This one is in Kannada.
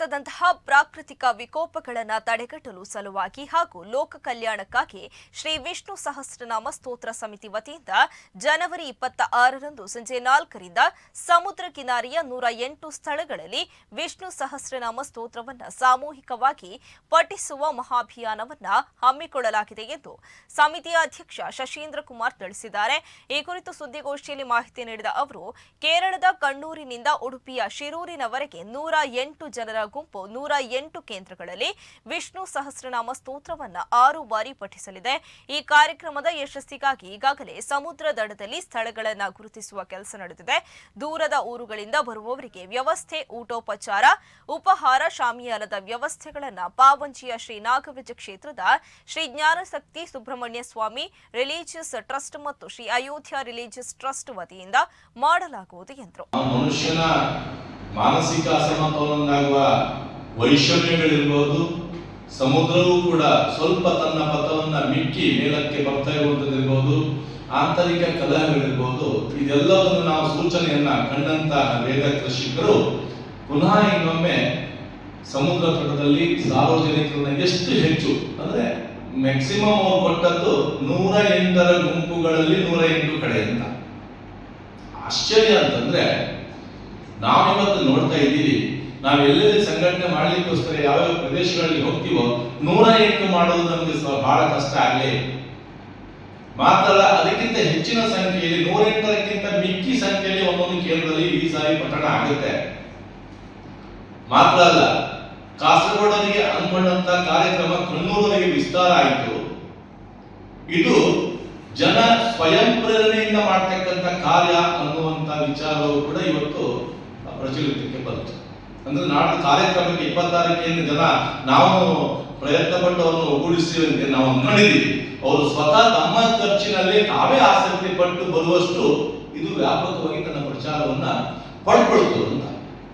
ಭಾರತದಂತಹ ಪ್ರಾಕೃತಿಕ ವಿಕೋಪಗಳನ್ನು ತಡೆಗಟ್ಟಲು ಸಲುವಾಗಿ ಹಾಗೂ ಲೋಕ ಕಲ್ಯಾಣಕ್ಕಾಗಿ ಶ್ರೀ ವಿಷ್ಣು ಸಹಸ್ರನಾಮ ಸ್ತೋತ್ರ ಸಮಿತಿ ವತಿಯಿಂದ ಜನವರಿ ಇಪ್ಪತ್ತ ಆರರಂದು ಸಂಜೆ ನಾಲ್ಕರಿಂದ ಸಮುದ್ರ ಕಿನಾರಿಯ ನೂರ ಎಂಟು ಸ್ಥಳಗಳಲ್ಲಿ ವಿಷ್ಣು ಸಹಸ್ರನಾಮ ಸ್ತೋತ್ರವನ್ನು ಸಾಮೂಹಿಕವಾಗಿ ಪಠಿಸುವ ಮಹಾಭಿಯಾನವನ್ನ ಹಮ್ಮಿಕೊಳ್ಳಲಾಗಿದೆ ಎಂದು ಸಮಿತಿಯ ಅಧ್ಯಕ್ಷ ಶಶೀಂದ್ರ ಕುಮಾರ್ ತಿಳಿಸಿದ್ದಾರೆ. ಈ ಕುರಿತು ಸುದ್ದಿಗೋಷ್ಠಿಯಲ್ಲಿ ಮಾಹಿತಿ ನೀಡಿದ ಅವರು, ಕೇರಳದ ಕಣ್ಣೂರಿನಿಂದ ಉಡುಪಿಯ ಶಿರೂರಿನವರೆಗೆ ನೂರ ಎಂಟು ಜನರ ಗುಂಪು ನೂರ ಎಂಟು ಕೇಂದ್ರಗಳಲ್ಲಿ ವಿಷ್ಣು ಸಹಸ್ರನಾಮ ಸ್ತೋತ್ರವನ್ನ ಆರು ಬಾರಿ ಪಠಿಸಲಿದೆ. ಈ ಕಾರ್ಯಕ್ರಮದ ಯಶಸ್ಸಿಗಾಗಿ ಈಗಾಗಲೇ ಸಮುದ್ರ ದಡದಲ್ಲಿ ಸ್ಥಳಗಳನ್ನು ಗುರುತಿಸುವ ಕೆಲಸ ನಡೆದಿದೆ. ದೂರದ ಊರುಗಳಿಂದ ಬರುವವರಿಗೆ ವ್ಯವಸ್ಥೆ, ಊಟೋಪಚಾರ, ಉಪಹಾರ, ಶಾಮಿಯಾನದ ವ್ಯವಸ್ಥೆಗಳನ್ನು ಪಾವಂಜಿಯ ಶ್ರೀ ನಾಗವಿಜ ಕ್ಷೇತ್ರದ ಶ್ರೀ ಜ್ಞಾನಶಕ್ತಿ ಸುಬ್ರಹ್ಮಣ್ಯ ಸ್ವಾಮಿ, ರಿಲಿಜಿಯಸ್ ಟ್ರಸ್ಟ್ ಮತ್ತು ಶ್ರೀ ಅಯೋಧ್ಯ ರಿಲಿಜಿಯಸ್ ಟ್ರಸ್ಟ್ ವತಿಯಿಂದ ಮಾಡಲಾಗುವುದು ಎಂದರು. ಮಾನಸಿಕ ಅಸಮತೋಲನಾಗುವ ವೈಷಮ್ಯಗಳಿರ್ಬೋದು, ಸಮುದ್ರವೂ ಕೂಡ ಸ್ವಲ್ಪ ತನ್ನ ಪಥವನ್ನ ಮಿಕ್ಕಿ ಮೇಲಕ್ಕೆ ಬರ್ತಾ ಇರುವಂತದ್ದಿರ್ಬೋದು ಆಂತರಿಕ ಕಲಹಗಳಿರ್ಬೋದು, ಇದೆಲ್ಲವನ್ನು ನಾವು ಸೂಚನೆಯನ್ನ ಕಂಡಂತಹ ವೇದ ಕೃಷಿಕರು ಪುನಃ ಇನ್ನೊಮ್ಮೆ ಸಮುದ್ರ ತಟದಲ್ಲಿ ಸಾರ್ವಜನಿಕರನ್ನ ಎಷ್ಟು ಹೆಚ್ಚು, ಅಂದ್ರೆ ಮ್ಯಾಕ್ಸಿಮಮ್ ಅವ್ರು ಕೊಟ್ಟದ್ದು ನೂರ ಎಂಟರ ಗುಂಪುಗಳಲ್ಲಿ ನೂರ ಎಂಟು ಕಡೆಯಿಂದ. ಆಶ್ಚರ್ಯ ಅಂತಂದ್ರೆ ನಾವಿವತ್ತು ನೋಡ್ತಾ ಇದ್ದೀವಿ, ನಾವು ಎಲ್ಲೆಲ್ಲಿ ಸಂಘಟನೆ ಯಾವ ಯಾವ ಪ್ರದೇಶಗಳಲ್ಲಿ ಹೋಗ್ತೀವೋ, ನೂರ ಎಂಟು ಮಾಡೋದು ನಮಗೆ ಬಹಳ ಕಷ್ಟ ಆಗಲಿ ಮಾತ್ರ ಅದಕ್ಕಿಂತ ಹೆಚ್ಚಿನ ಸಂಖ್ಯೆಯಲ್ಲಿ, ನೂರ ಎಂಟರಕ್ಕಿಂತ ಮಿಕ್ಕಿ ಸಂಖ್ಯೆಯಲ್ಲಿ ಒಂದೊಂದು ಕೇಂದ್ರದಲ್ಲಿ ಈ ಸಾರಿ ಪಠಣ ಆಗುತ್ತೆ. ಮಾತ್ರ ಅಲ್ಲ ಕಾಸರಗೋಡರಿಗೆ ಅನ್ಕೊಂಡಂತ ಕಾರ್ಯಕ್ರಮ ಕಣ್ಣೂರವರೆಗೆ ವಿಸ್ತಾರ ಆಯಿತು. ಇದು ಜನ ಸ್ವಯಂ ಪ್ರೇರಣೆಯಿಂದ ಮಾಡ್ತಕ್ಕಂಥ ಕಾರ್ಯ ಅನ್ನುವಂತ ವಿಚಾರವು ಕೂಡ ಇವತ್ತು ಪ್ರಚಲಿತಕ್ಕೆ ಬಂತು. ಅಂದ್ರೆ ನಾಳೆ ಕಾರ್ಯಕ್ರಮಕ್ಕೆ ಇಪ್ಪತ್ತಾರಕ್ಕೆ ಜನ ನಾವು ಪ್ರಯತ್ನ ಪಟ್ಟು ಅವರನ್ನು ಅಂತ ನಾವು ಅಂದ್ಕೊಂಡಿದ್ದೀವಿ ಅವರು ಸ್ವತಃ ತಮ್ಮ ಖರ್ಚಿನಲ್ಲಿ ತಾವೇ ಆಸಕ್ತಿ ಪಟ್ಟು ಬರುವಷ್ಟು ಇದು ವ್ಯಾಪಕವಾಗಿ ತನ್ನ ಪ್ರಚಾರವನ್ನ ಪಡ್ಕೊಳ್ತು ಅಂತ